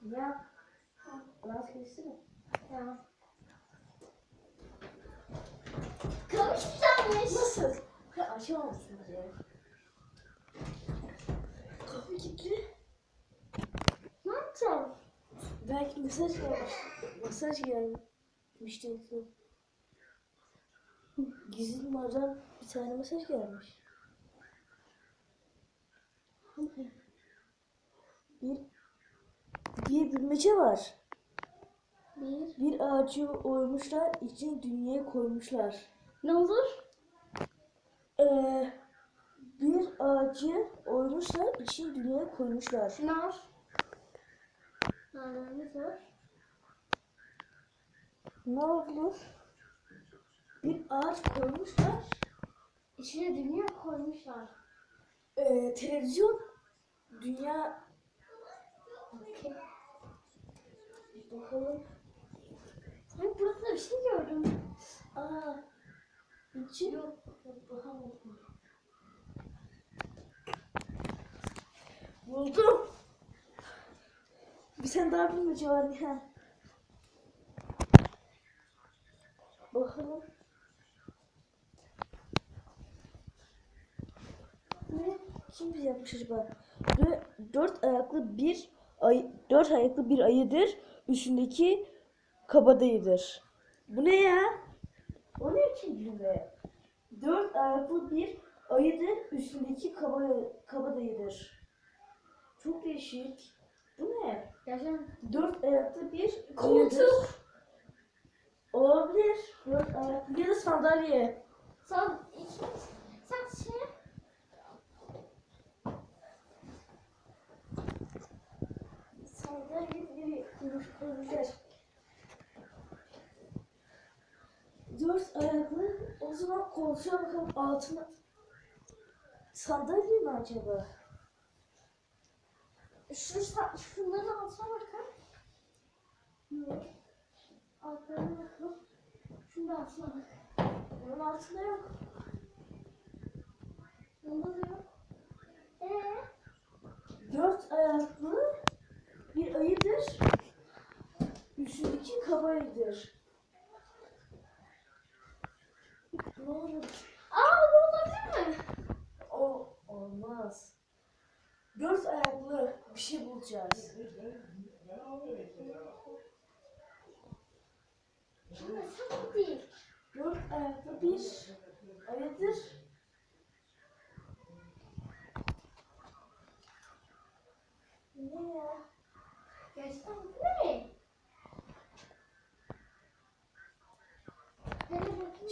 Ya. Biraz kesene. Tamam. Kamış güzelmiş. Nasıl? Açamamışsın ya. Kapı kilitli. Ne yapacağım? Belki mesaj gelmiş. Mesaj gelmişti. en son. Gizli numaradan bir tane mesaj gelmiş. Bir bir bilmece var. Bir. Bir ağacı oymuşlar, içine dünyaya koymuşlar. Ne olur? Ee, bir ağacı oymuşlar, içine dünyaya koymuşlar. Nar. Narlarımız var. Ne olur? Bir ağaç koymuşlar. İçine dünya koymuşlar. Ee, televizyon, dünya Okey. bakalım. Ay burada da bir şey gördüm. Aa, içi Yok. bakamadım. Buldum. Bir sen daha bilmece var Nihan. Bakalım. Ne? Kim bize yapmış acaba? Dö- dört ayaklı bir ay dört ayaklı bir ayıdır. Üstündeki kabadayıdır. Bu ne ya? O ne kim cümle? Dört ayaklı bir ayıdır. Üstündeki kaba, kabadayıdır. Çok değişik. Bu ne? Gerçekten. Dört ayaklı bir Koltuk. Olabilir. Dört ayaklı ya da sandalye. Sen iki. Sen şey. Sandalye bir kuruş olabilir. Dört ayaklı. O zaman koltuğa bakalım altına. Sandalye mi acaba? Şu, şunların altına bakın. Yok. Altlarına bakın. Şunun da altına bak. Onun altında yok. Bunda da yok. Ee? Dört ayaklı bir ayıdır. Üstündeki kabayıdır. Ne olur? Aa bu olabilir mi? O olmaz. Dört ayaklı bir şey bulacağız. Sen değil. Dört ayaklı bir ayıdır. Ne ya? Gerçekten bu ne?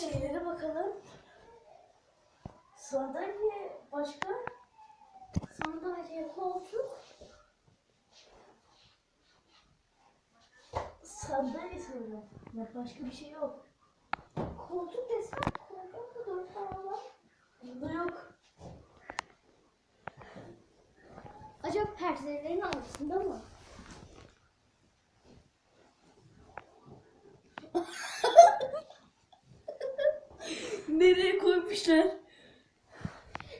Şeylere bakalım. Sandalye başka? Sandalye, koltuk. Sandalye sanırım. Ya başka bir şey yok. Koltuk desem koltuk da dört tane var. Bunda yok. Acaba perdelerin altında mı? Nereye koymuşlar? Ne?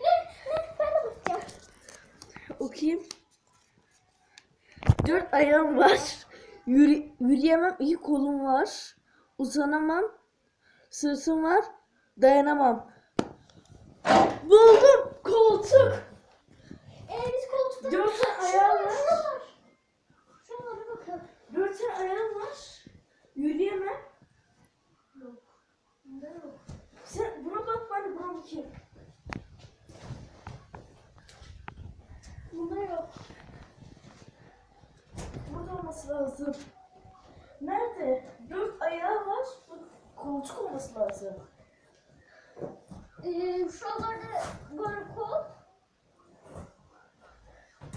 Ne? Ben de bakacağım. Okuyayım. Dört ayağım var. Yürü, yürüyemem. iki kolum var. Uzanamam. Sırtım var. Dayanamam. Buldum. Koltuk. Ee biz koltukta... Dört tane ayağı var. Şuralara bakın. Dört tane ayağım var. Yürüyemem. Yok. Bunda yok. Sen buna bak ben buna bakayım. Bunda yok. Burada olması lazım. Nerede? Dört ayağı var. Bu koltuk olması lazım. Ee, şuralarda böyle kol.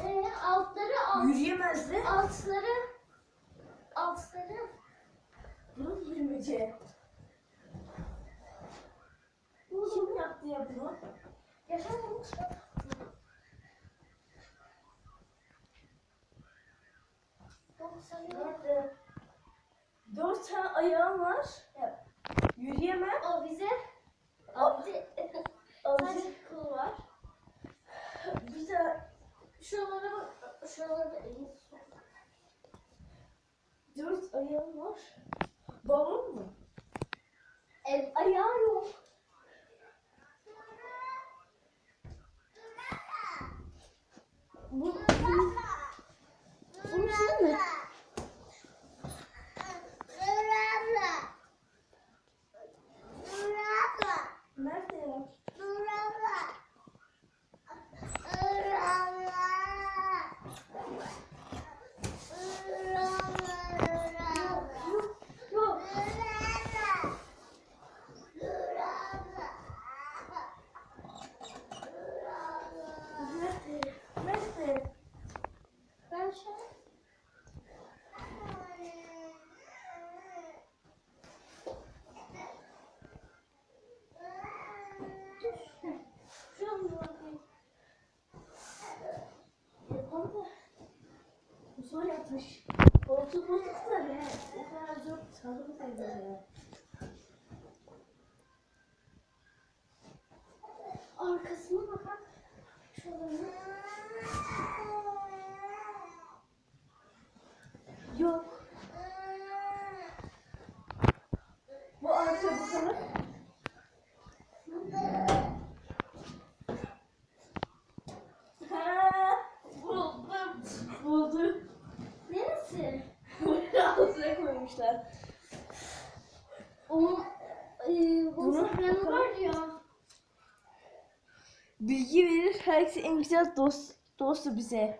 Ee, altları alt. Yürüyemez de. Altları. Altları. Bunun yürümece. Kim yaptı ya bunu? Yaşamamış mı? Doksan yok. Nerede? Dört tane ayağım var. Ya, yürüyemem. Avize. Al- Avize. Avize. Sadece kıl var. Bir de Şuralara bak. Şuralara elini sok. Dört ayağım var. Balon mu? El ayağı yok. Bu, bu, içinde mi? Nerede ya? Yok. Nerede? Nerede? Ben şey... Şuraya bir bakayım. Yapalım da. Koltuğu bozulsa da ne? O kadar zor çaldım sayılır ya. Arkasına bakar. Şöyle. Yok. Bu arka bu sana. Ha, buldum. Buldum. Neresi? Buraya altına koymuşlar. Onun e, Bunu- yanı var ya. Bilgi verir herkese en güzel dost dostu bize.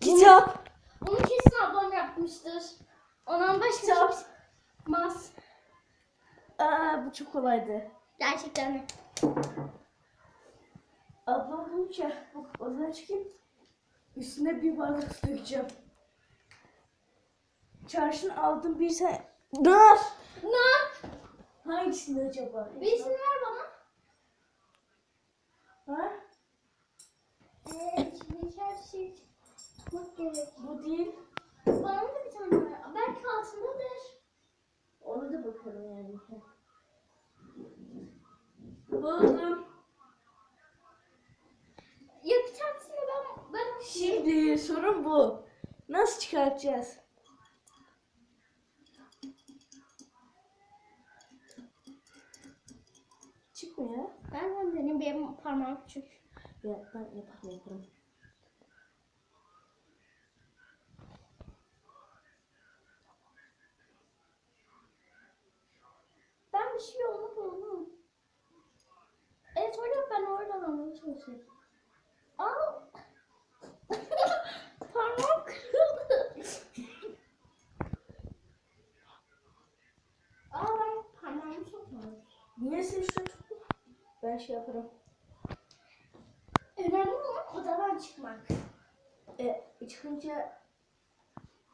Kitap. Bunu kesin ablam yapmıştır. Ondan başka Kitap. kimse yapmaz. Aa bu çok kolaydı. Gerçekten mi? Ablam bulunca bu odadan çıkayım. Üstüne bir bardak su dökeceğim. Çarşının aldım bir tane. Nar. Ne? Hangisinde acaba? Birisini ver bana. Ha? Evet, içindeki her şey çıkmak gerek. Bu değil. Bana da bir tane ver. Belki altındadır. Ona da bakalım yani. Buldum. Ya bir tanesini ben ben Şimdi sorun bu. Nasıl çıkartacağız? Çıkmıyor. ben de deneyim benim parmağım küçük. Ya ben yaparım yaparım. Ben bir şey yolunu buldum. Evet orada ben oradan almaya çalışıyorum. Aa! Parmağım kırıldı. Aa ben parmağımı sokmadım. Niye sen şuraya tutun? Ben şey yaparım. Önemli olan odadan çıkmak. E, çıkınca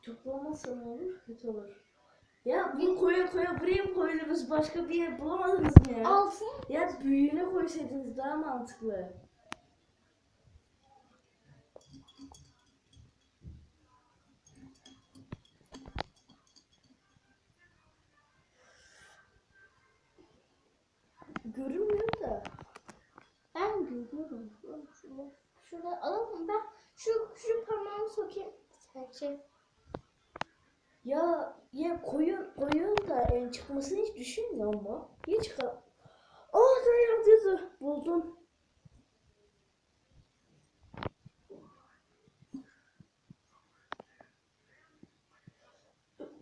toplamazsan olur, kötü olur. Ya bunu koya koya buraya mı koydunuz? Başka bir yer bulamadınız mı ya? Altın. Ya büyüğüne koysaydınız daha mantıklı. Görünmüyor da. Ben görüyorum. Şurada, şurada alalım ben. Şu, şu parmağımı sokayım. Sadece. Ya ya koyun koyun da yani çıkmasını hiç düşünmüyor mu? Niye çıkar? Oh dayandı buldum.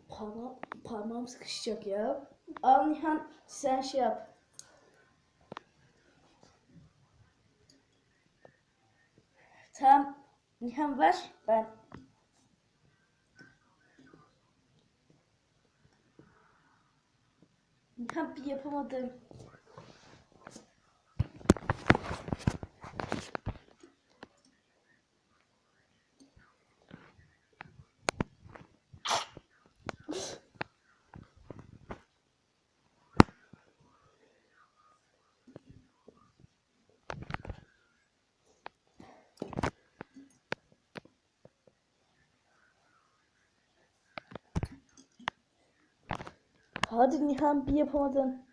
Parmağım, parmağım sıkışacak ya. Al Nihan sen şey yap. Nihan ver ben. Nihan bir yapamadım. Hadi Nihan bir yapamadın.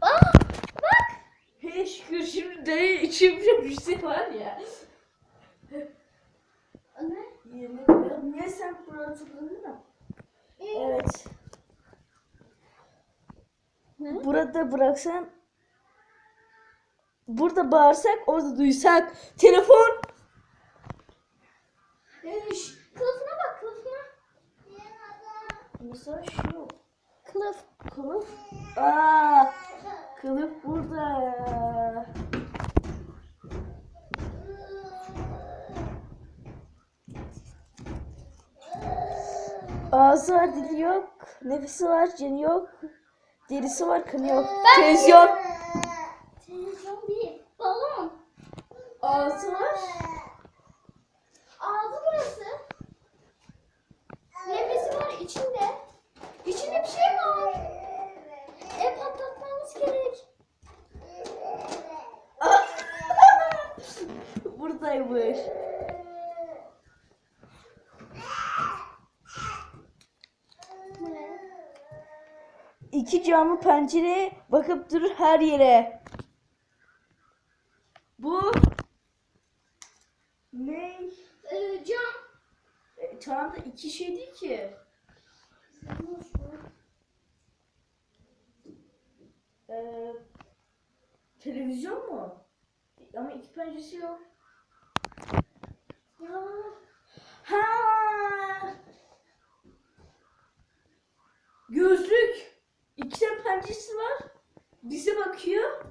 Aa! Bak! Dayı içimde bir şey var ya. Ne? Koyalım. Niye sen buraya tıkladın da? Evet. Ne? Burada bıraksan burada bağırsak orada duysak. Telefon. Şş, kılıfına bak kılıfına. mesela şu. Kılıf. kılıf. Aa kılıf burada. Ağzı var dili yok. Nefesi var canı yok. Derisi var kanı yok. Televizyon Televizyon değil. Balon. Ağzı var Ağzı burası. Nefesi var içinde. İçinde bir şey var. E patlatmamız gerek. buradaymış? İki camlı pencereye bakıp durur her yere. Bu ne? Ee, cam. E, tamam da iki şey değil ki. Ee, televizyon mu? Ama iki penceresi yok. Ya. Ha! Gözlük. İki tane penceresi var. Bize bakıyor.